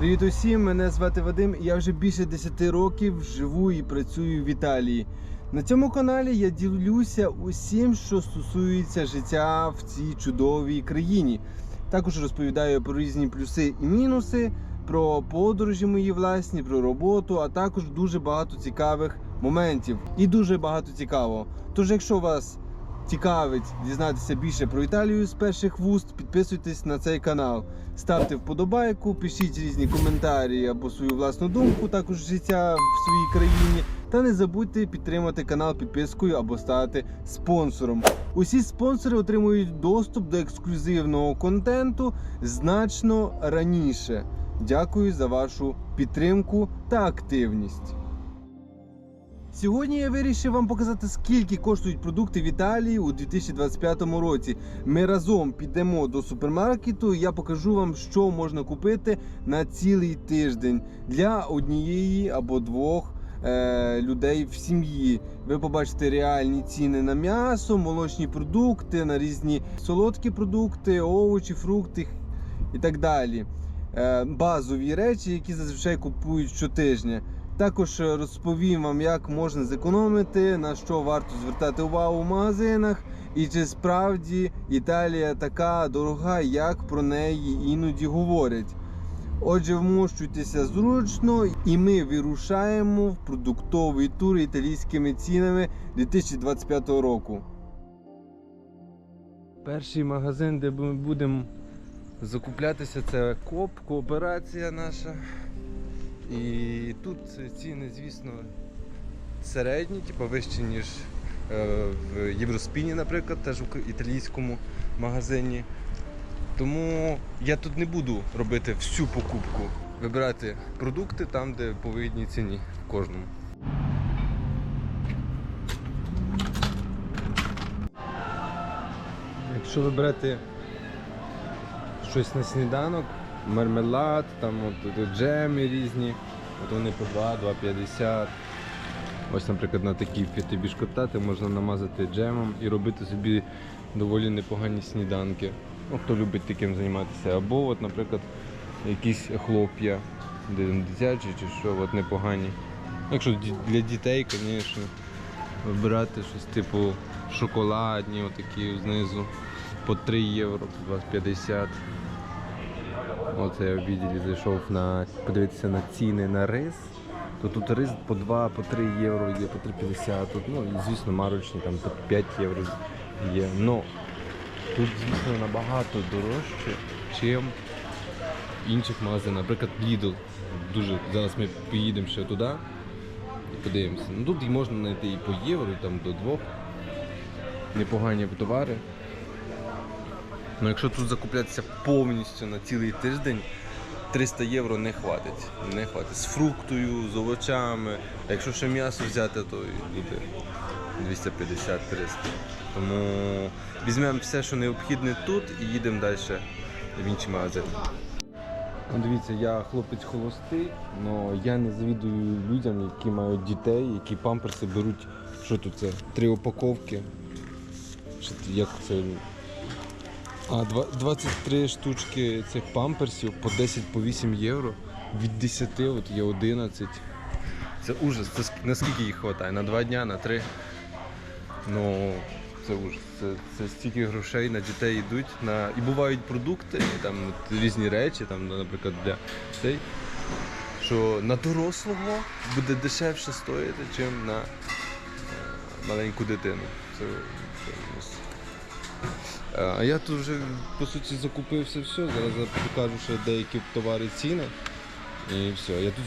Привіт усім! Мене звати Вадим. і Я вже більше 10 років живу і працюю в Італії. На цьому каналі я ділюся усім, що стосується життя в цій чудовій країні. Також розповідаю про різні плюси і мінуси, про подорожі мої власні, про роботу, а також дуже багато цікавих моментів і дуже багато цікавого. Тож, якщо вас цікавить дізнатися більше про Італію з перших вуст, підписуйтесь на цей канал, ставте вподобайку, пишіть різні коментарі або свою власну думку, також життя в своїй країні. Та не забудьте підтримати канал підпискою або стати спонсором. Усі спонсори отримують доступ до ексклюзивного контенту значно раніше. Дякую за вашу підтримку та активність. Сьогодні я вирішив вам показати, скільки коштують продукти в Італії у 2025 році. Ми разом підемо до супермаркету. і Я покажу вам, що можна купити на цілий тиждень для однієї або двох е, людей в сім'ї. Ви побачите реальні ціни на м'ясо, молочні продукти, на різні солодкі продукти, овочі, фрукти і так далі. Е, базові речі, які зазвичай купують щотижня. Також е, розповім вам, як можна зекономити, на що варто звертати увагу в магазинах, і чи справді Італія така дорога, як про неї іноді говорять. Отже, вмощуйтеся зручно, і ми вирушаємо в продуктовий тур італійськими цінами 2025 року. Перший магазин, де ми будемо закуплятися, це КОП, кооперація наша. І тут ціни, звісно, середні, типу вищі, ніж е, в Євроспіні, наприклад, теж в італійському магазині. Тому я тут не буду робити всю покупку, вибирати продукти там, де по вигідній ціні кожному. Якщо ви берете щось на сніданок, мармелад, там от, джеми різні, от вони по 2, 2,50. Ось, наприклад, на такі фітибішкотати можна намазати джемом і робити собі доволі непогані сніданки. Ну, хто любить таким займатися. Або, от, наприклад, якісь хлоп'я, дитячі чи що, от непогані. Якщо для дітей, звісно, вибирати щось типу шоколадні, отакі знизу по 3 євро, по 2,50. Оце я в відділі зайшов на подивитися на ціни на рис. То тут рис по 2, по 3 євро є, по 3,50. Тут, ну, звісно, марочні там по 5 євро є. Ну, тут, звісно, набагато дорожче, ніж інших магазинах. Наприклад, Lidl. Дуже, зараз ми поїдемо ще туди і подивимося. Ну, тут можна знайти і по євро, і там до 2. Непогані товари. Ну, якщо тут закуплятися повністю на цілий тиждень, 300 євро не хватить. Не хватить. З фруктою, з овочами. А якщо ще м'ясо взяти, то буде 250-300. Тому візьмемо все, що необхідне тут, і їдемо далі в інші магазини. Дивіться, я хлопець холостий, але я не завідую людям, які мають дітей, які памперси беруть. Що тут це? Три упаковки. Як це? А, два- 23 штучки цих памперсів по 10 по 8 євро. Від 10 от є 11. Це ужас. Це наскільки їх вистачає? На 2 дня, на 3. Ну, це ужас. Це, це стільки грошей на дітей йдуть. На... І бувають продукти, і там от, різні речі, там, ну, наприклад, для дітей. Що на дорослого буде дешевше стоїти, ніж на е, маленьку дитину. Це, це А я тут вже по суті закупився все. Зараз я покажу ще деякі товари ціни. І все. Я тут,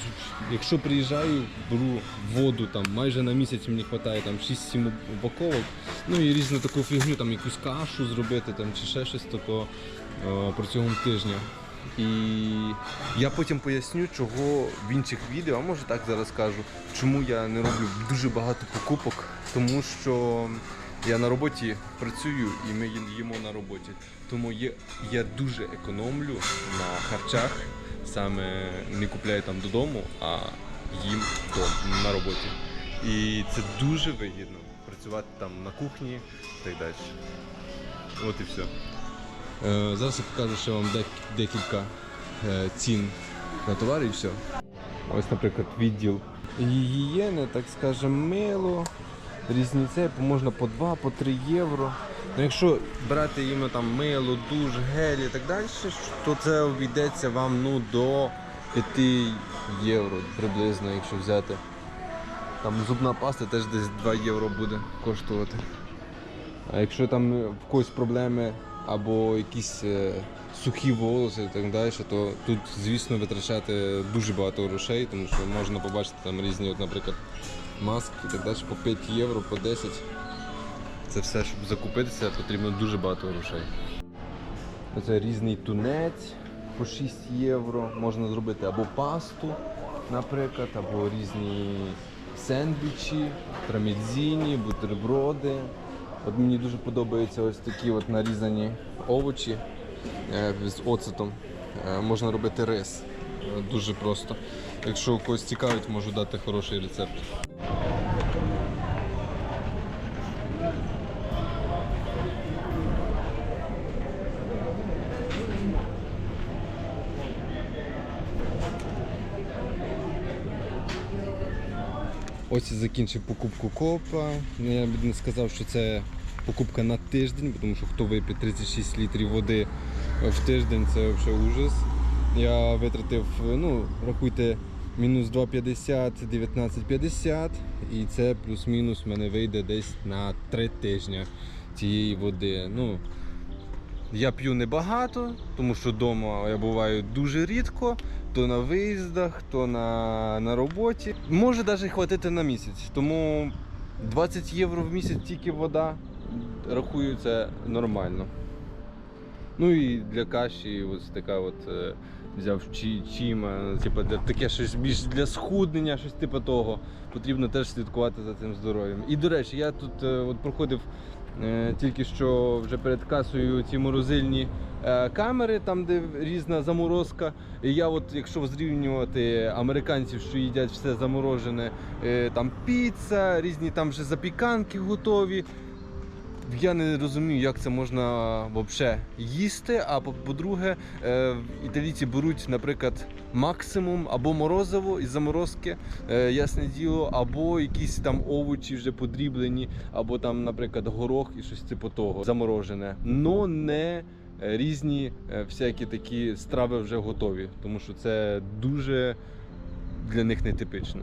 якщо приїжджаю, беру воду там майже на місяць мені вистачає там 6-7 упаковок. Ну і різну таку фігню, там якусь кашу зробити там, чи ще щось такого протягом тижня. І я потім поясню, чого в інших відео, а може так зараз скажу, чому я не роблю дуже багато покупок, тому що я на роботі працюю і ми їмо на роботі. Тому я, я дуже економлю на харчах, саме не купляю там додому, а їм вдома, на роботі. І це дуже вигідно працювати там на кухні і так далі. От і все. Е, зараз я покажу ще вам дек- декілька е, цін на товари і все. Ось, наприклад, відділ гігієни, так скажемо, мило, різні цепи, можна по 2, по 3 євро. Ну, якщо брати іменно там мило, душ, гель і так далі, то це обійдеться вам ну, до 5 євро приблизно, якщо взяти. Там зубна паста теж десь 2 євро буде коштувати. А якщо там в когось проблеми або якісь е, сухі волоси і так далі, то тут, звісно, витрачати дуже багато грошей, тому що можна побачити там різні, от, наприклад, маски і так далі по 5 євро, по 10. Це все, щоб закупитися, потрібно дуже багато грошей. Це різний тунець по 6 євро. Можна зробити або пасту, наприклад, або різні сендвічі, трамідзіні, бутерброди. От мені дуже подобаються ось такі от нарізані овочі е, з оцетом. Е, Можна робити рис. Дуже просто. Якщо когось цікавить, можу дати хороший рецепт. Ось і закінчив покупку копа. Ну, Я б не сказав, що це покупка на тиждень, тому що хто вип'є 36 літрів води в тиждень, це взагалі ужас. Я витратив, ну, рахуйте, мінус 2,50, 19,50 і це плюс-мінус в мене вийде десь на 3 тижні цієї води. Ну, я п'ю небагато, тому що вдома я буваю дуже рідко, то на виїздах, то на, на роботі. Може навіть хватити на місяць. Тому 20 євро в місяць тільки вода, рахую, це нормально. Ну і для каші ось така от е, взяв чі, чіма, типу, для, таке щось більш для схуднення, щось типу того. Потрібно теж слідкувати за цим здоров'ям. І до речі, я тут е, от проходив е, тільки що вже перед касою ці морозильні е, камери, там де різна заморозка. І я, от, якщо зрівнювати американців, що їдять все заморожене, е, там піца, різні там вже запіканки готові. Я не розумію, як це можна взагалі їсти. А по- по-друге, е, італійці беруть, наприклад, максимум або морозиво із заморозки, е, ясне діло, або якісь там овочі вже подріблені, або там, наприклад, горох і щось типу того заморожене. Но не е, різні всякі такі страви вже готові, тому що це дуже для них нетипично.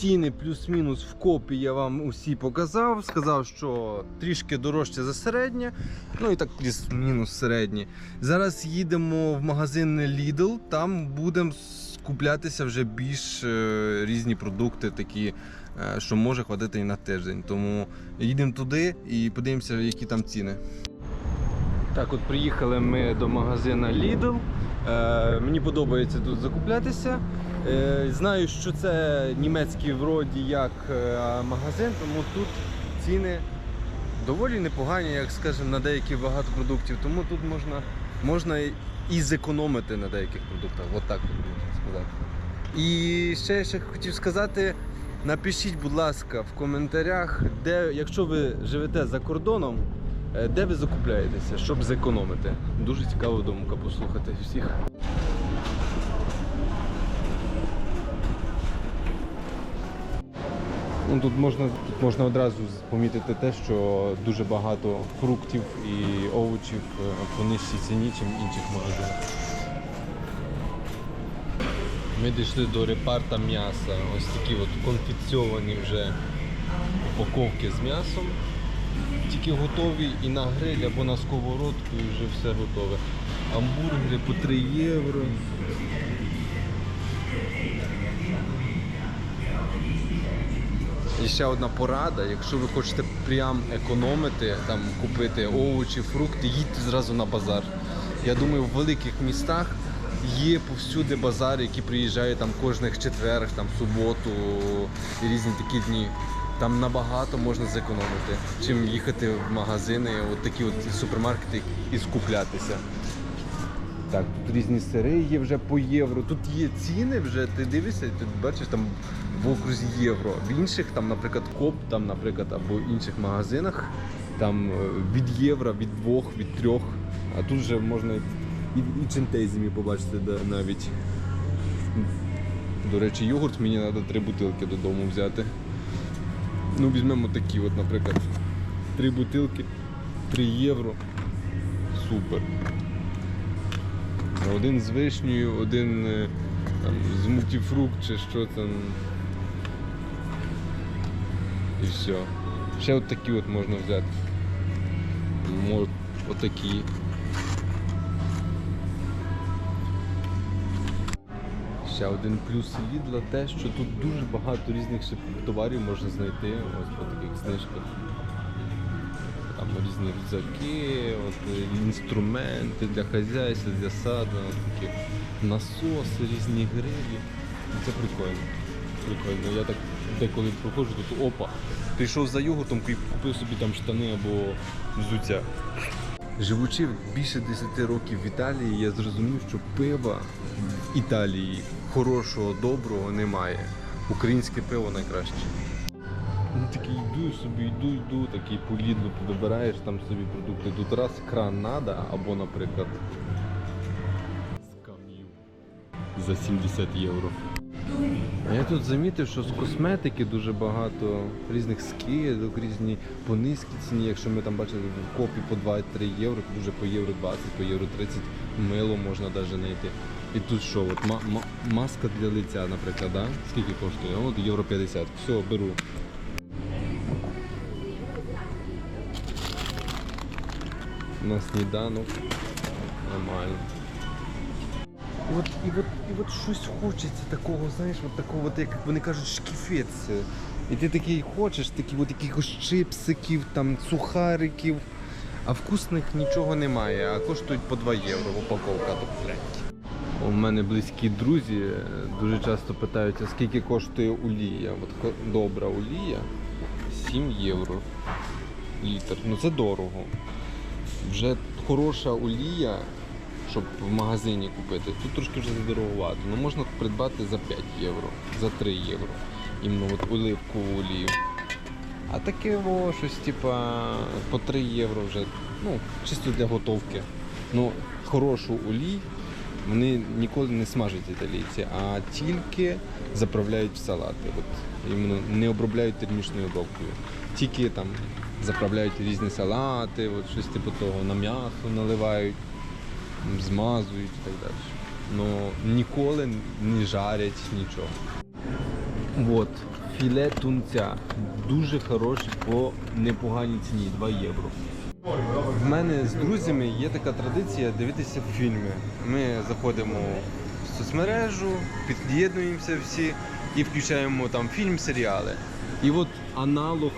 Ціни плюс-мінус в копі я вам усі показав. Сказав, що трішки дорожче за середнє, ну і так плюс-мінус середнє. Зараз їдемо в магазин Lidl, там будемо скуплятися вже більш е, різні продукти, такі, е, що може хватити і на тиждень. Тому їдемо туди і подивимося, які там ціни. Так, от приїхали ми до магазина Lidl. Е, мені подобається тут закуплятися. Е, знаю, що це німецький вроді як е, магазин, тому тут ціни доволі непогані, як скажемо, на деякі багато продуктів. Тому тут можна, можна і зекономити на деяких продуктах. От так сказати. І ще я ще хотів сказати. Напишіть, будь ласка, в коментарях, де, якщо ви живете за кордоном, Е, Де ви закупляєтеся, щоб зекономити? Дуже цікава думка послухати всіх. Ну, тут, можна, тут можна одразу помітити те, що дуже багато фруктів і овочів е, по нижчій ціні, в інших магазинах. Ми дійшли до репарта м'яса. Ось такі от конфіцьовані вже упаковки з м'ясом тільки готові і на гриль або на сковородку і вже все готове. Амбургери по 3 євро. І ще одна порада, якщо ви хочете прям економити, там купити овочі, фрукти, їдьте зразу на базар. Я думаю, в великих містах є повсюди базари, які приїжджають там кожних четверг, там суботу і різні такі дні. Там набагато можна зекономити, чим їхати в магазини, от такі от супермаркети і скуплятися. Так, тут різні сири є вже по євро. Тут є ціни вже, ти дивишся, тут бачиш там в окрузі євро. В інших, там, наприклад, коп, там, наприклад, або інших магазинах там е, від євро, від двох, від трьох. А тут вже можна І, і чентезімі побачите да, навіть. До речі, йогурт мені треба три бутилки додому взяти. Ну, візьмемо такі, от, наприклад, три бутилки, 3 євро. Супер. Один з вишнею, один е, там, з мультифрукт чи що там. І все. Ще от такі от можна взяти. Мож, отакі. Ще один плюс Лідла те, що тут дуже багато різних товарів можна знайти ось по таких знижках. Там різні рюкзаки, от, е, інструменти для хазяйства, для саду, такі насоси, різні грилі. Це прикольно. Прикольно. Я так деколи проходжу, тут опа. Прийшов за йогуртом, куп- купив собі там штани або взуття. Живучи більше 10 років в Італії, я зрозумів, що пива в Італії хорошого, доброго немає. Українське пиво найкраще. Такий йду собі, йду, йду, такий по лідлу вибираєш там собі продукти. Тут раз кран надо, або, наприклад, скам'ю за 70 євро. Я тут замітив, що з косметики дуже багато різних скидок, різні по низькій ціні. Якщо ми там бачили в копі по 2-3 євро, то вже по євро 20, по євро 30 мило можна навіть знайти. І тут що, от ма- ма- маска для лиця, наприклад, да? скільки коштує? От євро 50. Все, беру. На сніданок. Нормально. І от, і от, і от щось хочеться такого, знаєш, от такого, от, як вони кажуть, шкіфець. І ти такий хочеш, такі от якихось чипсиків, там, сухариків. А вкусних нічого немає, а коштують по 2 євро упаковка то блядь. У мене близькі друзі е, дуже часто питають, а скільки коштує олія. От добра олія 7 євро літр. Ну це дорого. Вже хороша олія, щоб в магазині купити, тут трошки вже задорогувати. Ну можна придбати за 5 євро, за 3 євро. Іменно от оливкову олію. А таке во, щось типа по 3 євро вже, ну, чисто для готовки. Ну, хорошу олій вони ніколи не смажать італійці, а тільки заправляють в салати. От, іменно не обробляють термічною обробкою. Тільки там заправляють різні салати, от щось типу того, на м'ясо наливають, змазують і так далі. Ну ніколи не жарять нічого. От, філе тунця. Дуже хороше по непоганій ціні 2 євро. В мене з друзями є така традиція дивитися фільми. Ми заходимо в соцмережу, під'єднуємося всі і включаємо там фільм, серіали. І от аналог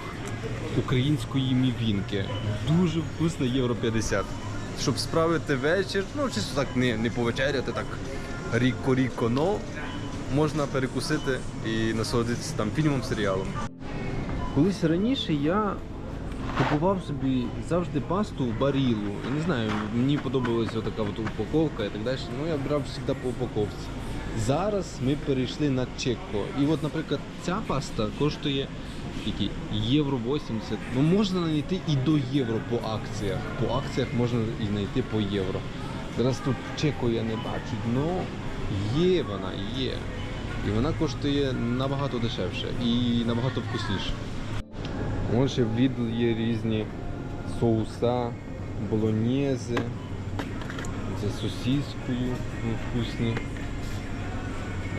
української мівінки. Дуже вкусно, євро 50. Щоб справити вечір, ну чисто так не, не повечеряти, так ріко-ріко, но можна перекусити і насолодитися там фільмом, серіалом. Колись раніше я купував собі завжди пасту в барілу. Я не знаю, мені подобалася така от упаковка і так далі. Ну я брав завжди по упаковці. Зараз ми перейшли на чеко. І от, наприклад, ця паста коштує які, євро 80. Ну можна знайти і до євро по акціях. По акціях можна і знайти по євро. Зараз тут чеко я не бачу, але є вона, є. І вона коштує набагато дешевше і набагато вкусніше. Вон ще є різні соуса, болоньєзи, з сосіскою вкусні.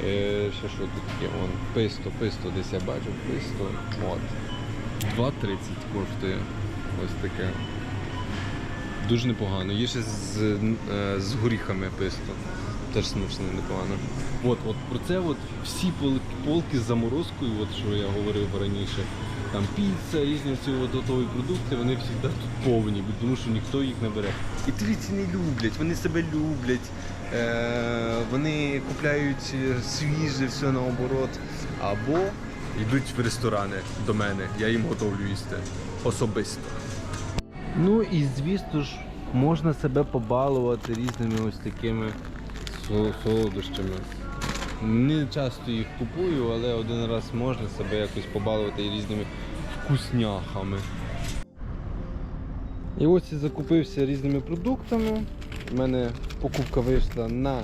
Е, ще що тут є? Вон, писто, писто, десь я бачу, писто. От. 2,30 коштує. Ось таке. Дуже непогано. Є ще з, е, з горіхами писто. Теж смачно непогано. От, от про це от всі полки з заморозкою, от що я говорив раніше. Там піца, різні ці от готові продукти, вони завжди тут повні, тому що ніхто їх не бере. І Італійці не люблять, вони себе люблять, вони купляють е, свіже, все наоборот. Або йдуть в ресторани до мене, я їм готовлю їсти особисто. Ну і звісно ж, можна себе побалувати різними ось такими солодощами. Не часто їх купую, але один раз можна себе якось побалувати різними вкусняхами. І ось я закупився різними продуктами. У мене покупка вийшла на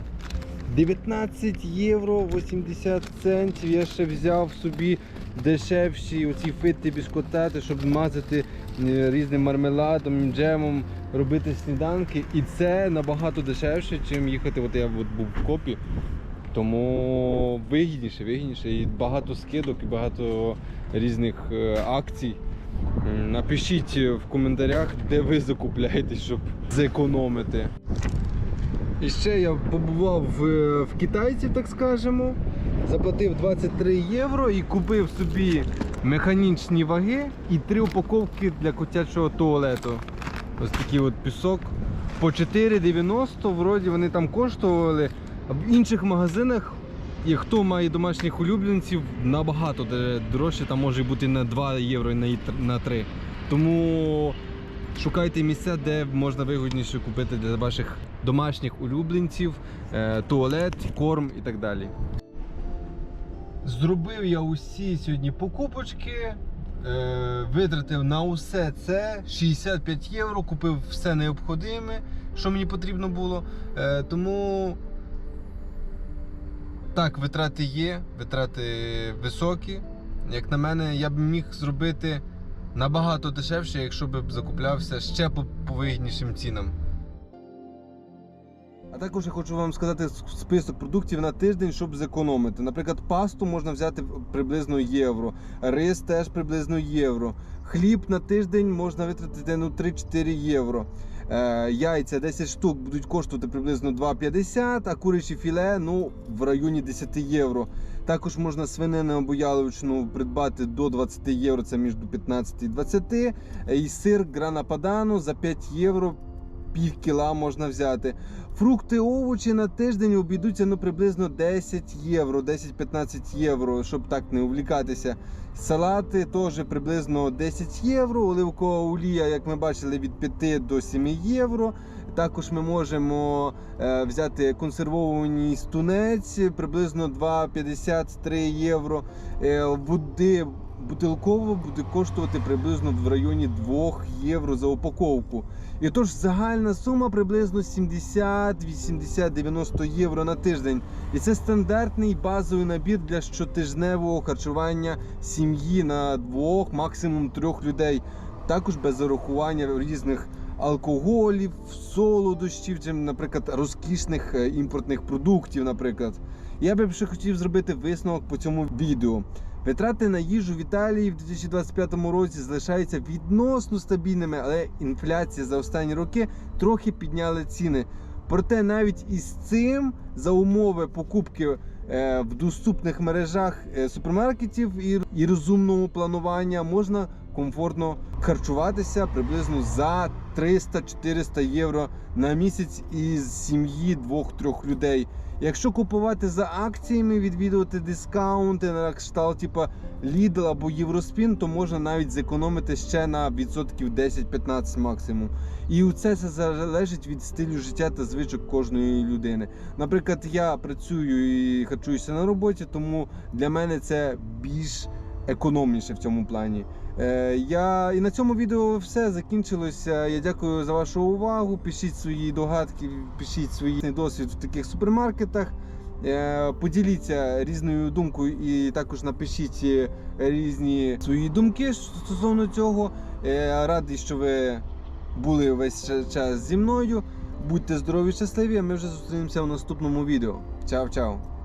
19 євро 80 центів. Я ще взяв собі дешевші оці фити біскотати, щоб мазати е, різним мармеладом, джемом, робити сніданки. І це набагато дешевше, ніж їхати. От я от був в копі. Тому вигідніше, вигідніше. І багато скидок, і багато різних е, акцій. Напишіть в коментарях, де ви закупляєтесь, щоб зекономити. І ще я побував в, в китайців, так скажемо. Заплатив 23 євро і купив собі механічні ваги і три упаковки для котячого туалету. Ось такий от пісок. По 4,90 вроді вони там коштували. А в інших магазинах, і хто має домашніх улюбленців, набагато дорожче, там може бути на 2 євро і на на 3. Тому шукайте місця, де можна вигідніше купити для ваших домашніх улюбленців, е, туалет, корм і так далі. Зробив я усі сьогодні покупочки. Е, витратив на усе це 65 євро, купив все необхідне, що мені потрібно було. Е, тому так, витрати є, витрати високі. Як на мене, я б міг зробити набагато дешевше, якщо б закуплявся ще по вигіднішим цінам. А також я хочу вам сказати список продуктів на тиждень, щоб зекономити. Наприклад, пасту можна взяти приблизно євро, рис теж приблизно євро. Хліб на тиждень можна витратити ну, 3-4 євро. Е, яйця 10 штук будуть коштувати приблизно 2,50, а курячі філе ну, в районі 10 євро. Також можна свинину або яловичину придбати до 20 євро, це між 15 і 20. Е, І сир грана падану за 5 євро пів кіла можна взяти. Фрукти, овочі на тиждень обійдуться ну, приблизно 10 євро, 10-15 євро, щоб так не увлікатися. Салати теж приблизно 10 євро. Оливкова олія, як ми бачили, від 5 до 7 євро. Також ми можемо е, взяти консервований стунець приблизно 2,53 євро. Е, води бутилково буде коштувати приблизно в районі 2 євро за упаковку. І тож загальна сума приблизно 70, 80, 90 євро на тиждень. І це стандартний базовий набір для щотижневого харчування сім'ї на двох, максимум трьох людей. Також без зарахування різних алкоголів, солодощів, чи, наприклад, розкішних е, імпортних продуктів. Наприклад, я би ще хотів зробити висновок по цьому відео. Витрати на їжу в Італії в 2025 році залишаються відносно стабільними, але інфляція за останні роки трохи підняли ціни. Проте навіть із цим за умови покупки е, в доступних мережах е, супермаркетів і розумного планування можна комфортно харчуватися приблизно за 300-400 євро на місяць із сім'ї двох-трьох людей. Якщо купувати за акціями, відвідувати дискаунти на кшталт, типа Lidl або Євроспін, то можна навіть зекономити ще на відсотків 10-15 максимум. І у це все залежить від стилю життя та звичок кожної людини. Наприклад, я працюю і харчуюся на роботі, тому для мене це більш економніше в цьому плані. Е, я і на цьому відео все закінчилося. Я дякую за вашу увагу. Пишіть свої догадки, пишіть свій досвід в таких супермаркетах. Е, Поділіться різною думкою і також напишіть е, різні свої думки стосовно цього. Радий, що ви були весь час зі мною. Будьте здорові, щасливі. а Ми вже зустрінемося в наступному відео. Чао-чао!